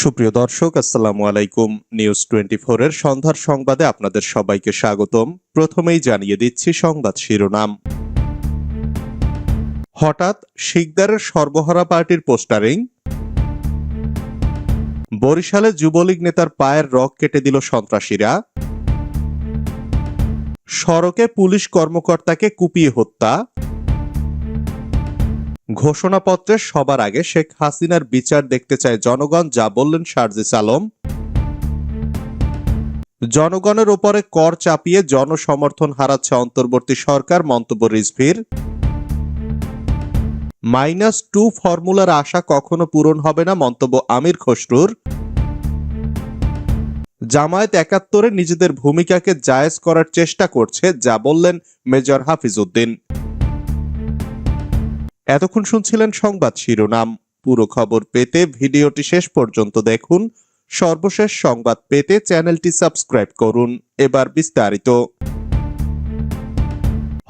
সুপ্রিয় দর্শক, আসসালামু আলাইকুম। নিউজ টোয়েন্টি এর সন্ধ্যার সংবাদে আপনাদের সবাইকে স্বাগতম। প্রথমেই জানিয়ে দিচ্ছি সংবাদ শিরোনাম। হঠাৎ শিকদারের সর্বহারা পার্টির পোস্টারিং। বরিশালে যুবলীগ নেতার পায়ের রক কেটে দিল সন্ত্রাসীরা। সড়কে পুলিশ কর্মকর্তাকে কুপিয়ে হত্যা। ঘোষণাপত্রে সবার আগে শেখ হাসিনার বিচার দেখতে চায় জনগণ, যা বললেন শারজিস আলম। জনগণের ওপরে কর চাপিয়ে জনসমর্থন হারাচ্ছে অন্তর্বর্তী সরকার, মন্তব্য রিজভির। মাইনাস টু ফর্মুলার আশা কখনো পূরণ হবে না, মন্তব্য আমির খসরুর। জামায়াত একাত্তরে নিজেদের ভূমিকাকে জায়েজ করার চেষ্টা করছে, যা বললেন মেজর হাফিজউদ্দিন। এতক্ষণ শুনছিলেন সংবাদ শিরোনাম। পুরো খবর পেতে ভিডিওটি শেষ পর্যন্ত দেখুন। সর্বশেষ সংবাদ পেতে চ্যানেলটি সাবস্ক্রাইব করুন। এবার বিস্তারিত।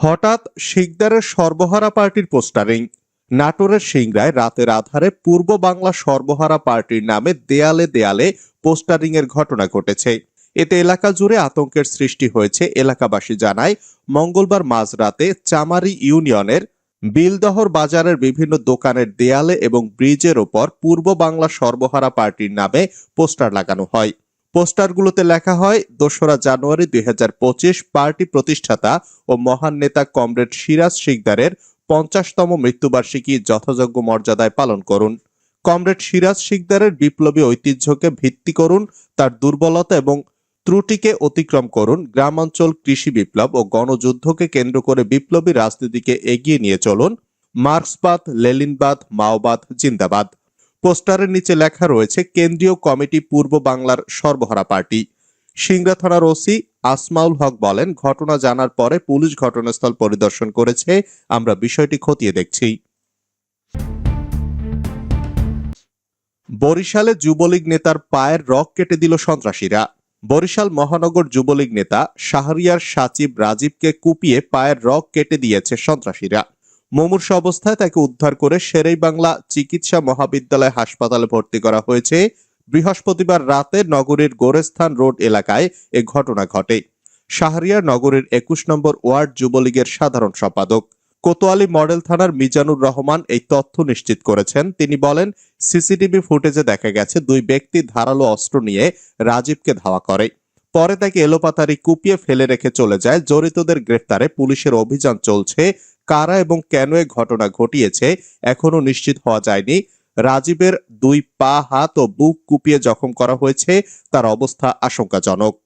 হঠাৎ শিকদারের সর্বহারা পার্টির পোস্টারিং। নাটোরের সিংড়ায় রাতের আধারে পূর্ব বাংলা সর্বহারা পার্টির নামে দেয়ালে দেয়ালে পোস্টারিং এর ঘটনা ঘটেছে। এতে এলাকা জুড়ে আতঙ্কের সৃষ্টি হয়েছে, এলাকাবাসী জানায়। মঙ্গলবার মাঝরাতে চামারি ইউনিয়নের বিলদহর বাজারের বিভিন্ন দোকানের দেয়ালে এবং ব্রিজের ওপর পূর্ব বাংলা সর্বহারা পার্টির নামে পোস্টার লাগানো হয়। পোস্টারগুলোতে লেখা হয়, দোসরা জানুয়ারি দুই হাজার পঁচিশ পার্টি প্রতিষ্ঠাতা ও মহান নেতা কমরেড সিরাজ শিকদারের পঞ্চাশতম মৃত্যুবার্ষিকী যথাযোগ্য মর্যাদায় পালন করুন। কমরেড সিরাজ শিকদারের বিপ্লবী ঐতিহ্যকে ভিত্তি করুন, তার দুর্বলতা এবং ত্রুটিকে অতিক্রম করুন, গ্রামাঞ্চল কৃষি বিপ্লব ও গণযুদ্ধকে কেন্দ্র করে বিপ্লবী রাজনীতিকে এগিয়ে নিয়ে চলুন, মার্ক্সবাদ, লেলিনবাদ, মাওবাদ, জিন্দাবাদ। পোস্টারের নিচে লেখা রয়েছে, কেন্দ্রীয় কমিটি পূর্ব বাংলার সর্বহারা পার্টি। সিংড়া থানার ওসি আসমাউল হক বলেন, ঘটনা জানার পরে পুলিশ ঘটনাস্থল পরিদর্শন করেছে। আমরা বিষয়টি খতিয়ে দেখছি। বরিশালে যুবলীগ নেতার পায়ের রক কেটে দিল সন্ত্রাসীরা। বরিশাল মহানগর যুবলীগ নেতা শাহরিয়ার সাচিব রাজীবকে কুপিয়ে পায়ের রক কেটে দিয়েছে সন্ত্রাসীরা। মুমূর্ষ অবস্থায় তাকে উদ্ধার করে শেরেই বাংলা চিকিৎসা মহাবিদ্যালয় হাসপাতালে ভর্তি করা হয়েছে। বৃহস্পতিবার রাতে নগরীর গোরেস্থান রোড এলাকায় এ ঘটনা ঘটে। শাহরিয়ার নগরীর একুশ নম্বর ওয়ার্ড যুবলীগের সাধারণ সম্পাদক। কোতোয়ালি মডেল থানার মিজানুর রহমান এই তথ্য নিশ্চিত করেছেন। তিনি বলেন, সিসিটিভি ফুটেজে দেখা গেছে দুই ব্যক্তি ধারালো অস্ত্র নিয়ে রাজীবকে ধাওয়া করে। পরে তাকে এলোপাতারি কুপিয়ে ফেলে রেখে চলে যায়। জড়িতদের গ্রেফতারে পুলিশের অভিযান চলছে। কারা এবং কেন এ ঘটনা ঘটিয়েছে এখনও নিশ্চিত হওয়া যায়নি। রাজীবের দুই পা, হাত ও বুক কুপিয়ে জখম করা হয়েছে। তার অবস্থা আশঙ্কাজনক।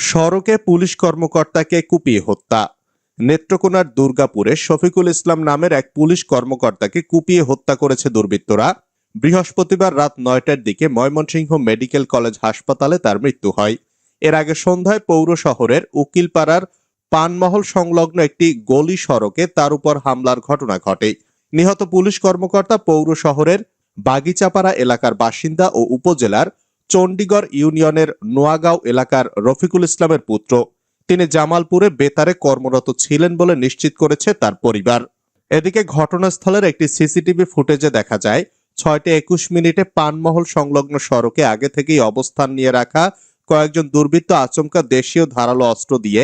সড়কে পুলিশ কর্মকর্তাকে কুপিয়ে হত্যা। নেত্রকোনার দুর্গাপুরে শফিকুল ইসলাম নামের এক পুলিশ কর্মকর্তাকে কুপিয়ে হত্যা করেছে দুর্বৃত্তরা। বৃহস্পতিবার রাত নয়টার দিকে ময়মনসিংহ মেডিকেল কলেজ হাসপাতালে তার মৃত্যু হয়। এর আগে সন্ধ্যায় পৌর শহরের উকিলপাড়ার পানমহল সংলগ্ন একটি গলি সড়কে তার উপর হামলার ঘটনা ঘটে। নিহত পুলিশ কর্মকর্তা পৌর শহরের বাগিচাপাড়া এলাকার বাসিন্দা ও উপজেলার চণ্ডীগড় ইউনিয়নের নোয়াগাঁও এলাকার রফিকুল ইসলামের পুত্র। তিনি জামালপুরে বেতারে কর্মরত ছিলেন বলে নিশ্চিত করেছে তার পরিবার। এদিকে ঘটনাস্থলের একটি সিসিটিভি ফুটেজে দেখা যায়, ছয়টা একুশ মিনিটে পানমহল সংলগ্ন সড়কে আগে থেকেই অবস্থান নিয়ে রাখা কয়েকজন দুর্বৃত্ত আচমকা দেশীয় ধারালো অস্ত্র দিয়ে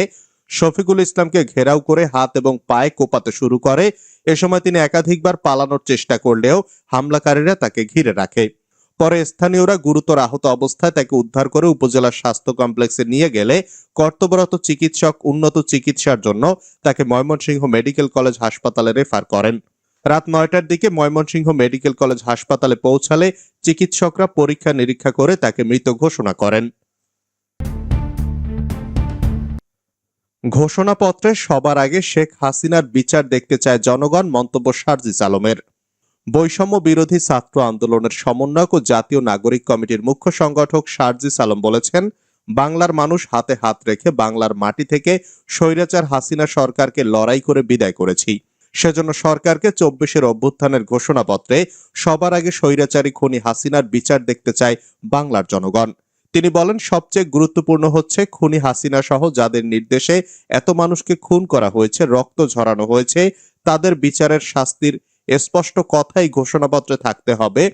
শফিকুল ইসলামকে ঘেরাও করে হাত এবং পায়ে কোপাতে শুরু করে। এ সময় তিনি একাধিকবার পালানোর চেষ্টা করলেও হামলাকারীরা তাকে ঘিরে রাখে। পরে স্থানীয়রা গুরুতর আহত অবস্থায় তাকে উদ্ধার করে উপজেলা স্বাস্থ্য কমপ্লেক্সে নিয়ে গেলে কর্তব্যরত চিকিৎসক উন্নত চিকিৎসার জন্য তাকে ময়মনসিংহ মেডিকেল কলেজ হাসপাতালে রেফার করেন। রাত নয়টার দিকে ময়মনসিংহ মেডিকেল কলেজ হাসপাতালে পৌঁছালে চিকিৎসকরা পরীক্ষা নিরীক্ষা করে তাকে মৃত ঘোষণা করেন। ঘোষণাপত্রে সবার আগে শেখ হাসিনার বিচার দেখতে চায় জনগণ, মন্তব্য সার্জিস আলমের। বৈষম্য বিরোধী ছাত্র আন্দোলনের সমন্বয়ক ও জাতীয় নাগরিক কমিটির মুখ্য সংগঠক সার্জিস আলম বলেছেন, বাংলার মানুষ হাতে হাত রেখে বাংলার মাটি থেকে স্বৈরাচার হাসিনা সরকারকে লড়াই করে বিদায় করেছি। সেজন্য সরকারকে চব্বিশের অভ্যুত্থানের ঘোষণাপত্রে সবার আগে স্বৈরাচারী খনি হাসিনার বিচার দেখতে চায় বাংলার জনগণ। তিনি বলেন, সবচেয়ে গুরুত্বপূর্ণ হচ্ছে খুনি হাসিনা সহ যাদের নির্দেশে এত মানুষকে খুন করা হয়েছে, রক্ত ঝরানো হয়েছে, তাদের বিচারের শাস্তির স্পষ্ট কথাই ঘোষণাপত্রে থাকতে হবে।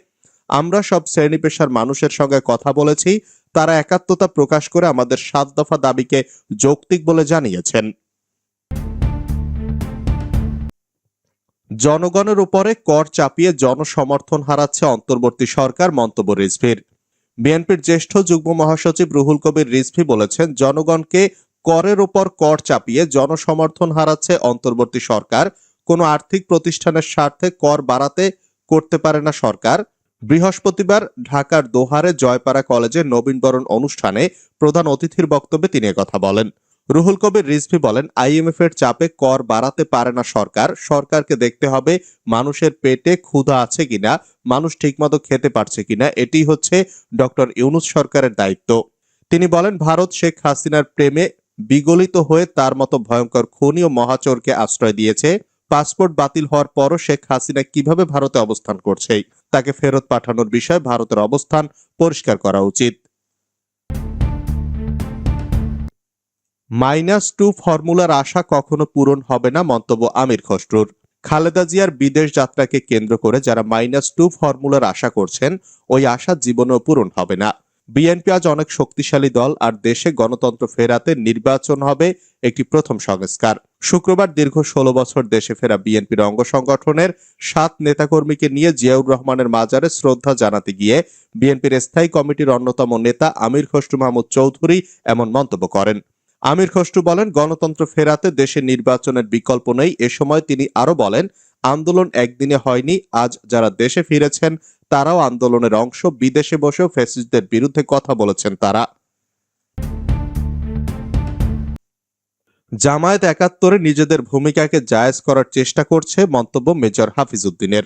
আমরা সব শ্রেণি পেশার মানুষের সঙ্গে কথা বলেছি। তারা একাত্মতা প্রকাশ করে আমাদের সাত দফা দাবিকে যৌক্তিক বলে জানিয়েছেন। জনগণের উপরে কর চাপিয়ে জনসমর্থন হারাচ্ছে অন্তর্বর্তী সরকার, মন্তব্য রিজভির। বিএনপির জ্যেষ্ঠ যুগ্ম মহাসচিব রুহুল কবির রিজভি বলেছেন, জনগণকে করের উপর কর চাপিয়ে জনসমর্থন হারাচ্ছে অন্তর্বর্তী সরকার। কোনো আর্থিক প্রতিষ্ঠানের স্বার্থে কর বাড়াতে করতে পারে না সরকার। বৃহস্পতিবার ঢাকার দোহারে জয়পাড়া কলেজে নবীনবরণ অনুষ্ঠানে প্রধান অতিথির বক্তব্যে তিনি কথা বলেন। রুহুল কবির রিজভি বলেন আইএমএফ এর চাপে কর বাড়াতে পারে না সরকার। সরকারকে দেখতে হবে মানুষের পেটে ক্ষুধা আছে কিনা, মানুষ ঠিকমতো খেতে পারছে কিনা এটি হচ্ছে ডক্টর ইউনুস সরকারের দায়িত্ব। তিনি বলেন, ভারত শেখ হাসিনার প্রেমে বিগলিত হয়ে তার মতো ভয়ঙ্কর, খনি ও মহাচোরকে আশ্রয় দিয়েছে। পাসপোর্ট বাতিল হওয়ার পরও শেখ হাসিনা কীভাবে ভারতে অবস্থান করছে, তাকে ফেরত পাঠানোর বিষয়ে ভারতের অবস্থান পরিষ্কার করা উচিত। মাইনাস টু ফর্মুলার আশা কখনো পূরণ হবে না মন্তব্য আমির খসরুর। খালেদা জিয়ার বিদেশ যাত্রাকে কেন্দ্র করে যারা মাইনাস টু ফর্মুলার আশা করছেন, ওই আশা জীবনেও পূরণ হবে না। বিএনপি আজ অনেক শক্তিশালী দল আর দেশে গণতন্ত্র ফেরাতে নির্বাচন হবে একটি প্রথম সংস্কার। শুক্রবার দীর্ঘ ষোলো বছর দেশে ফেরা বিএনপির অঙ্গ সংগঠনের সাত নেতাকর্মীকে নিয়ে জিয়াউর রহমানের মাজারে শ্রদ্ধা জানাতে গিয়ে বিএনপির স্থায়ী কমিটির অন্যতম নেতা আমির খসরু মাহমুদ চৌধুরী এমন মন্তব্য করেন। আমির খসরু বলেন, গণতন্ত্র ফেরাতে দেশে নির্বাচনের বিকল্প নেই। এ সময় তিনি আরও বলেন, আন্দোলন একদিনে হয়নি, আজ যারা দেশে ফিরেছেন তারাও আন্দোলনের অংশ। বিদেশে বসেও ফ্যাসিস্টদের বিরুদ্ধে কথা বলেছেন তারা। জামায়াত একাত্তরে নিজেদের ভূমিকাকে জায়েজ করার চেষ্টা করছে, মন্তব্য মেজর হাফিজউদ্দিনের।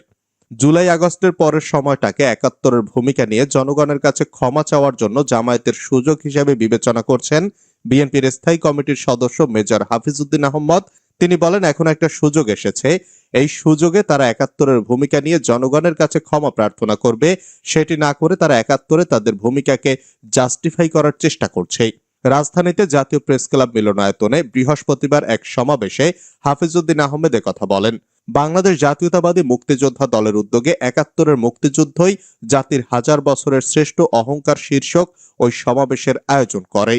জুলাই আগস্টের পরের সময়টাকে একাত্তরের ভূমিকা নিয়ে জনগণের কাছে ক্ষমা চাওয়ার জন্য জামায়াতের সুযোগ হিসেবে বিবেচনা করছেন বিএনপির স্থায়ী কমিটির সদস্য মেজর হাফিজউদ্দিন আহমদ। তিনি বলেন, এখন একটা সুযোগ এসেছে। এই সুযোগে তারা একাত্তরের ভূমিকা নিয়ে জনগণের কাছে ক্ষমা প্রার্থনা করবে। সেটি না করে তারা একাত্তরে তাদের ভূমিকাকে জাস্টিফাই করার চেষ্টা করছে। রাজধানীতে জাতীয় প্রেস ক্লাব মিলনায়তনে বৃহস্পতিবার এক সমাবেশে হাফিজউদ্দিন আহমেদ কথা বলেন, বাংলাদেশ জাতীয়তাবাদী মুক্তিযোদ্ধা দলের উদ্যোগে একাত্তরের মুক্তিযুদ্ধই জাতির হাজার বছরের শ্রেষ্ঠ অহংকার শীর্ষক ওই সমাবেশের আয়োজন করে।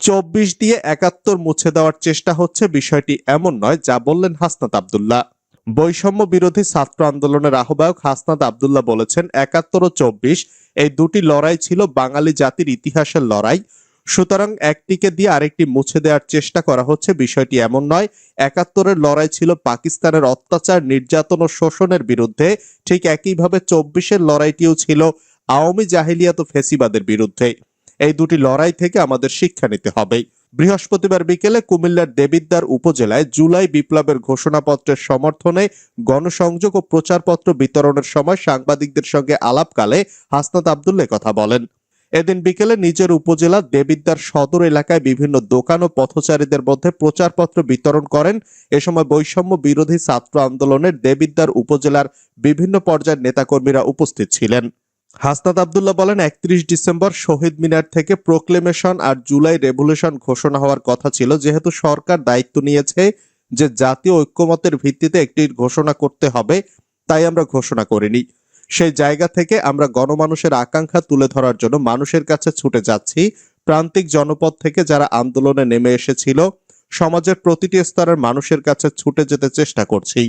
চব্বিশ দিয়ে একাত্তর মুছে দেওয়ার চেষ্টা হচ্ছে বিষয়টি এমন নয় যা বললেন হাসনাত আবদুল্লাহ। বৈষম্য বিরোধী ছাত্র আন্দোলনের আহ্বায়ক হাসনাত আবদুল্লাহ বলেছেন, একাত্তর ও চব্বিশ এই দুটি লড়াই ছিল বাঙালি জাতির ইতিহাসের লড়াই। সুতরাং একটিকে দিয়ে আরেকটি মুছে দেওয়ার চেষ্টা করা হচ্ছে। বিষয়টি এমন নয়, একাত্তরের লড়াই ছিল পাকিস্তানের অত্যাচার, নির্যাতন ও শোষণের বিরুদ্ধে। ঠিক একইভাবে চব্বিশের লড়াইটিও ছিল আওয়ামী জাহিলিয়াত ও ফেসিবাদের বিরুদ্ধে। এই দুটি লড়াই থেকে আমাদের শিক্ষা নিতে হবে। বৃহস্পতিবার বিকেলে কুমিল্লার দেবিদ্বার উপজেলায় জুলাই বিপ্লবের ঘোষণাপত্রের সমর্থনে গণসংযোগ ও প্রচারপত্র বিতরণের সময় সাংবাদিকদের সঙ্গে আলাপকালে হাসনাত আবদুল্লাহ কথা বলেন। এদিন বিকেলে নিজের উপজেলা দেবিদ্বার সদর এলাকায় বিভিন্ন দোকান ও পথচারীদের মধ্যে প্রচারপত্র বিতরণ করেন। এ সময় বৈষম্য বিরোধী ছাত্র আন্দোলনের দেবিদ্বার উপজেলার বিভিন্ন পর্যায়ের নেতাকর্মীরা উপস্থিত ছিলেন। হাসনাত আবদুল্লাহ বলেন, একত্রিশ ডিসেম্বর শহীদ মিনার থেকে প্রোক্লেমেশন আর জুলাই রেভলিউশন ঘোষণা হওয়ার কথা ছিল। যেহেতু সরকার দায়িত্ব নিয়েছে যে জাতীয় ঐক্যমতের ভিত্তিতে একটি ঘোষণা করতে হবে, তাই আমরা ঘোষণা করিনি। সেই জায়গা থেকে আমরা গণমানুষের আকাঙ্ক্ষা তুলে ধরার জন্য মানুষের কাছে ছুটে যাচ্ছি। প্রান্তিক জনপদ থেকে যারা আন্দোলনে নেমে এসেছিল, সমাজের প্রতিটি স্তরের মানুষের কাছে ছুটে যেতে চেষ্টা করছি।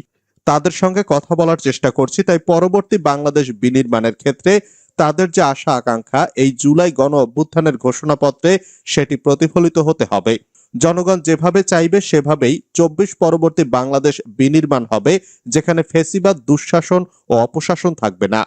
তাদের সঙ্গে কথা বলার চেষ্টা করছি, তাই পরবর্তী বাংলাদেশ বিনির্মাণের ক্ষেত্রে তাদের যে আশা আকাঙ্ক্ষা, এই জুলাই গণ অভ্যুত্থানের ঘোষণাপত্রে সেটি প্রতিফলিত হতে হবে। জনগণ যেভাবে চাইবে, সেভাবেই চব্বিশ পরবর্তী বাংলাদেশ বিনির্মাণ হবে, যেখানে ফেসিবাদ, দুঃশাসন ও অপশাসন থাকবে না।